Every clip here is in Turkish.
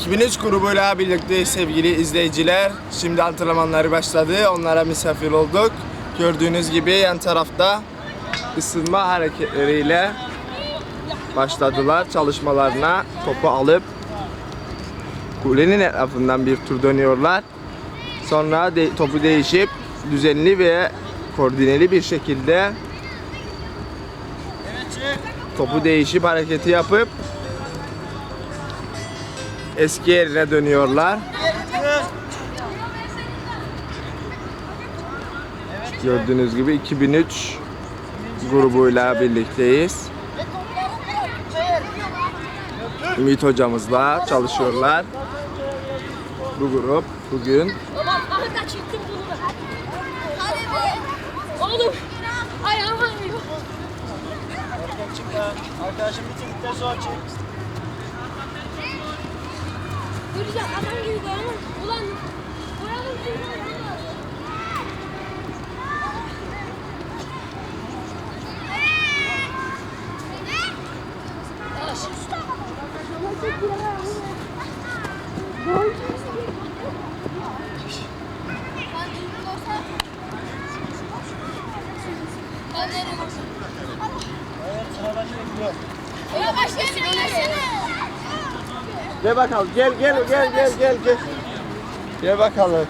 2003 grubuyla birlikte sevgili izleyiciler. Şimdi antrenmanları başladı. Onlara misafir olduk. Gördüğünüz gibi yan tarafta ısınma hareketleriyle başladılar çalışmalarına. Topu alıp kulenin etrafından bir tur dönüyorlar. Sonra de- topu değişip düzenli ve koordineli bir şekilde topu değişip hareketi yapıp eski yerine dönüyorlar. Gördüğünüz gibi 2003 grubuyla birlikteyiz. Ümit hocamızla çalışıyorlar. Bu grup bugün. Oğlum. Ayağım ağrıyor. Arkadaşım bitirdikten sonra çık. Yürüyeceğim adam Evet Gel bakalım gel gel gel gel gel gel. Gel bakalım.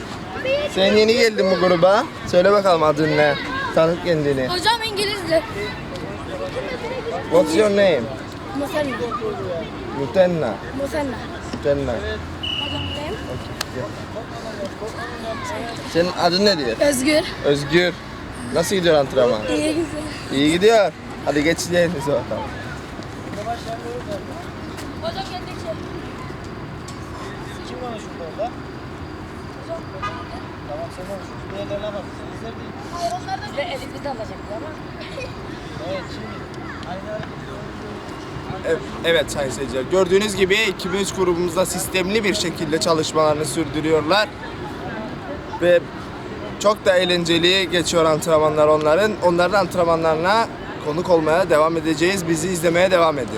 Sen yeni geldin bu gruba. Söyle bakalım adın ne? Tanıt kendini. Hocam İngilizce. What's your name? Musenna. Mutenna. Musenna. Mutenna. Senin adın nedir? Özgür. Özgür. Nasıl gidiyor antrenman? İyi güzel. İyi gidiyor. Hadi geç yerinize bakalım. Hocam geldik konuşuyor orada? Tamam sen konuş. Diğerlerine bak. Bizler değil. Hayır onlar da elini de alacaklar ama. Evet şimdi. Aynı hareket. Evet, evet sayın seyirciler. Gördüğünüz gibi 2003 grubumuzda sistemli bir şekilde çalışmalarını sürdürüyorlar. Ve çok da eğlenceli geçiyor antrenmanlar onların. Onların antrenmanlarına konuk olmaya devam edeceğiz. Bizi izlemeye devam edin.